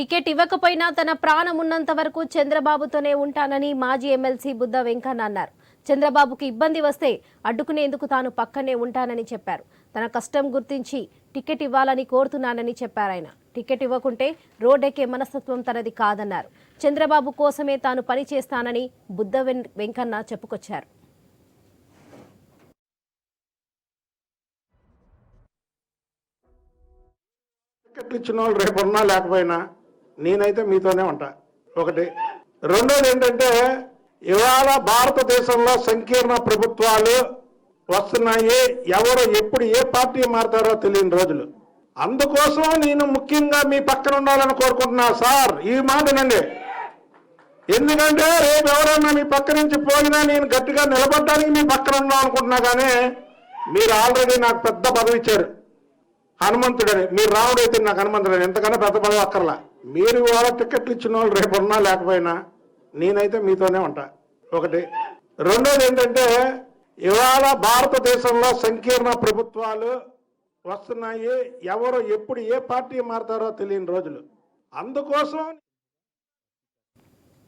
Ticket ఇవ్వకపోయినా తన ప్రాణం ఉన్నంత వరకు చంద్రబాబుతోనే ఉంటానని మాజీ ఎమ్మెల్సీ బుద్ధ వెంకన్న అన్నారు. చంద్రబాబుకి ఇబ్బంది వస్తే అడ్డుకునేందుకు తాను పక్కనే ఉంటానని చెప్పారు. తన కష్టం గుర్తించి టికెట్ ఇవ్వాలని కోరుతున్నానని చెప్పారు ఆయన. టికెట్ ఇవ్వకుంటే రోడ్డెక్కే మనస్తత్వం తనది కాదన్నారు. చంద్రబాబు కోసమే తాను పని చేస్తానని బుద్ధ వెంకన్న చెప్పుకొచ్చారు. టికెట్లు ఇచ్చిన వాళ్ళు రేపు ఉన్నా లేకపోయినా నేనైతే మీతోనే ఉంటా. ఒకటి. రెండోది ఏంటంటే ఇవాళ భారతదేశంలో సంకీర్ణ ప్రభుత్వాలు వస్తున్నాయి. ఎవరు ఎప్పుడు ఏ పార్టీ మారుతారో తెలియని రోజులు. అందుకోసం నేను ముఖ్యంగా మీ పక్కన ఉండాలని కోరుకుంటున్నా సార్. ఈ మాటనండి ఎందుకంటే రేపు ఎవరైనా మీ పక్క నుంచి పోయినా నేను గట్టిగా నిలబడడానికి మీ పక్కన ఉన్నాం అనుకుంటున్నా కానీ మీరు ఆల్రెడీ నాకు పెద్ద పదవి ఇచ్చారు. హనుమంతుడని. మీరు రావుడైతే నాకు హనుమంతుడని. ఎంతకన్నా పెద్ద పదవి అక్కర్లా. మీరు ఇవాళ టికెట్లు ఇచ్చిన వాళ్ళు రేపు ఉన్నా లేకపోయినా నేనైతే మీతోనే ఉంటా. ఒకటి. రెండోది ఏంటంటే ఇవాళ భారతదేశంలో సంకీర్ణ ప్రభుత్వాలు వస్తున్నాయి. ఎవరు ఎప్పుడు ఏ పార్టీ మారుతారో తెలియని రోజులు. అందుకోసం